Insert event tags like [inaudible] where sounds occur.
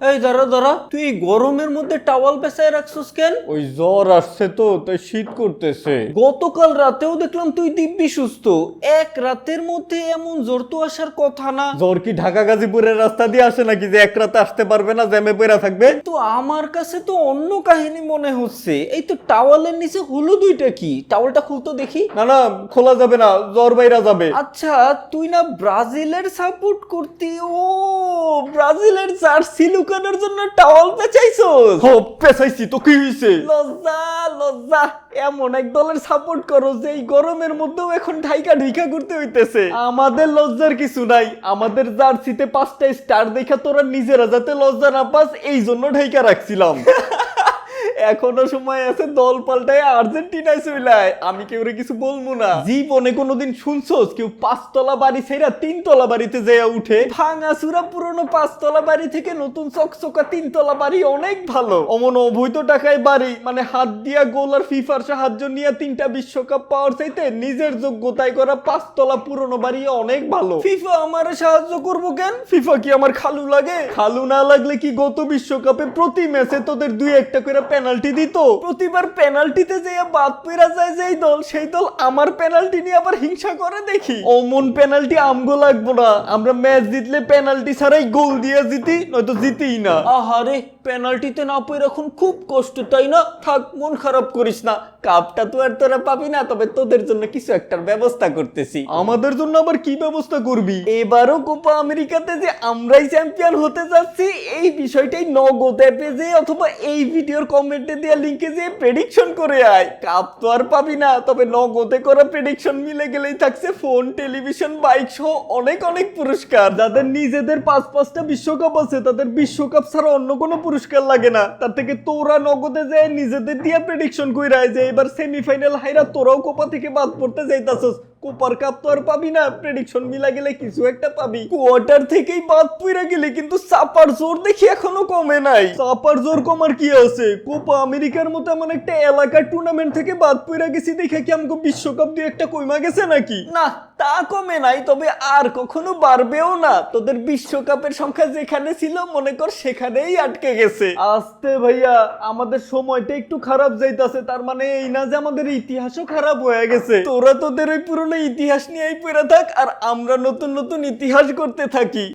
এই দাঁড়া দাঁড়া তুই গরমের মধ্যে টাওয়াল পেঁচায় রাখছিস কেন? ওই জ্বর আসছে তো তাই শীত করতেছে। গতকাল রাতেও দেখলাম তুই দিব্যি সুস্থ। এক রাতের মধ্যে এমন জ্বর তো আসার কথা না। জ্বর কি ঢাকা গাজীপুরের রাস্তা দিয়ে আসে নাকি যে এক রাতে আসতে পারবে না জ্যামে পেরা থাকবে? তো আমার কাছে তো অন্য কাহিনী মনে হচ্ছে। এই তো টাওয়ালের নিচে হলো দুইটা কি? টাওয়ালটা খুলতো দেখি। না না খোলা যাবে না জ্বর বাইরা যাবে। আচ্ছা তুই না ব্রাজিলের সাপোর্ট করতি। ও ব্রাজিলের জার্সি লুকানোর জন্য টাওয়াল পেঁচাইছস? ও পেছাইছি তো কি হইছে? লজ্জা লজ্জা। এমন এক দলের সাপোর্ট করো যে এই গরমের মধ্যেও এখন ঢাইকা ঢিকা করতে হইতেছে। আমাদের লজ্জার কিছু নাই। আমাদের জার্সিতে পাঁচটা স্টার দেখা তোরা নিজেরা যাতে লজ্জা না পাস এই জন্য ঢাইকা রাখছিলাম। [laughs] এখনও সময় আছে দল পাল্টায় আর্জেন্টিনায় চইলায় আমি কেউরে কিছু বলব না? জীবনে কোনোদিন শুনছস কেউ পাঁচতলা বাড়ি ছেড়া তিনতলা বাড়িতে যেয়া উঠে? ভাঙা চুরা পুরনো পাঁচতলা বাড়ি থেকে নতুন চকচকা তিনতলা বাড়ি অনেক ভালো। অমন অবৈধ টাকায় বাড়ি মানে হাত দিয়া গোল আর ফিফার সাহায্য নিয়ে তিনটা বিশ্বকাপ পাওয়ার চাইতে নিজের যোগ্যতায় করা পাঁচতলা পুরনো বাড়ি অনেক ভালো। ফিফা আমারে সাহায্য করব কেন? ফিফা কি আমার খালু লাগে? খালু না লাগলে কি গত বিশ্বকাপে প্রতি ম্যাচে তোদের দুই একটা করে পেনাল্টি দিত। প্রতিবার পেনাল্টিতে যে বাদ পেরা যায় যেই দল, সেই দল আমার পেনাল্টি নিয়ে আবার হিংসা করে দেখি। অমন পেনাল্টি আমগো লাগবো না। আমরা ম্যাচ জিতলে পেনাল্টি ছাড়াই গোল দিয়ে জিতি, নয়তো জিতেই না। আহারে পেনাল্টিতে না পেয়ে এখন খুব কষ্ট তাই না? থাক মন খারাপ করিস না। কাপটা তো আর তোরা পাবি না তবে তোদের জন্য কিছু একটার ব্যবস্থা করতেছি। আমাদের জন্য আবার কি ব্যবস্থা করবি? এবারও কোপা আমেরিকাতে যে আমরাই চ্যাম্পিয়ন হতে যাচ্ছি এই বিষয়টাই নগদ অ্যাপে যে অথবা এই ভিডিওর কমেন্টে দেওয়া লিঙ্কে যে প্রেডিকশন করে আয়। কাপ তো আর পাবি না তবে নগদে করা প্রেডিকশন মিলে গেলেই থাকছে ফোন টেলিভিশন বাইক সহ অনেক অনেক পুরস্কার। যাদের নিজেদের পাঁচ পাঁচটা বিশ্বকাপ আছে তাদের বিশ্বকাপ ছাড়া অন্য কোনো পুরস্কার লাগে না। তার থেকে তোরা নগদে যায় নিজেদের দিয়ে প্রেডিকশন কইরা যে এবার সেমিফাইনাল হাইরা তোরাও কোপা থেকে বাদ পড়তে যাইতাছস। কোপার কাপ তো আর পাবি না। প্রেডিকশন মিলা গেলে কিছু একটা পাবি। কোয়ার্টার থেকেই বাদ পইরা গেলে, কিন্তু চাপার জোর দেখি এখনও কমে নাই। চাপার জোর কমার কি আছে? কোপা আমেরিকার মতো এমন একটা এলাকার টুর্নামেন্ট থেকে বাদ পইরা গেছি দেখে কি আমাকে বিশ্বকাপ দিয়ে একটা কইমা গেছে নাকি? না, তা কমে নাই, তবে আর কখনো বাড়বেও না। তোদের বিশ্বকাপের সংখ্যা যেখানে ছিল, মনে কর সেখানেই আটকে গেছে। আস্তে ভাইয়া, আমাদের সময়টা একটু খারাপ যাইতাছে, তার মানে এই না যে আমাদের ইতিহাসও খারাপ হয়ে গেছে। তোরা তোদের ওই পুরনো ইতিহাস নিয়েই পড়ে থাক আর আমরা নতুন নতুন ইতিহাস করতে থাকি।